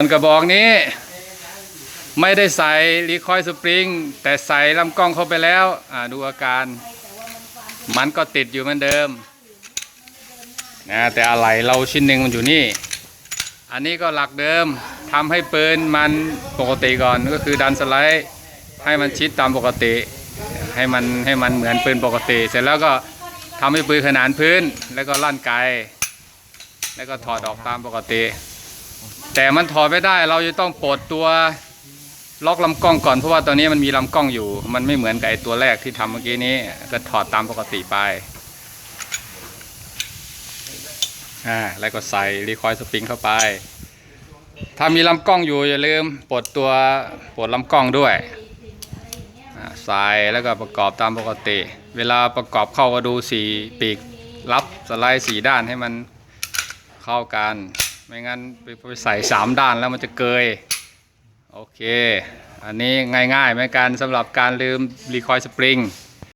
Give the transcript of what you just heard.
ส่วนกระบอกนี้ไม่ได้ใส่รีคอยสปริง แต่ใส่ลำกล้องเข้าไปแล้วดูอาการ มันก็ติดอยู่เหมือนเดิมนะแต่อะไรเราชิ้นหนึ่งมันอยู่นี่ อันนี้ก็หลักเดิมทำให้ปืนมันปกติก่อนก็คือดันสไลด์ให้มันชิดตามปกติ ให้มันให้มันเหมือนปืนปกติ เสร็จแล้วก็ทำให้ปืนขนานพื้นแล้วก็ลั่นไกแล้วก็ถอดออกตามปกติ แต่มันถอดไม่ได้เราจะต้องปลดตัวล็อกลำกล้องก่อนเพราะว่าตอนนี้มันมีลำกล้องอยู่ มันไม่เหมือนกับไอตัวแรกที่ทำเมื่อกี้นี้ก็ถอดตามปกติไปอ่าแล้วก็ใส่รีคอยสปริงเข้าไป ถ้ามีลำกล้องอยู่อย่าลืมปลดตัวปลดลำกล้องด้วยใส่แล้วก็ประกอบตามปกติ เวลาประกอบเข้าก็ดูสีปีกรับสไลด์สีด้านให้มันเข้ากัน ไม่งั้นไปไปใส่สามด้านแล้วมันจะเกย โอเค อันนี้ง่ายๆไหมือนการสำหรับการลืมรีคอยสปริง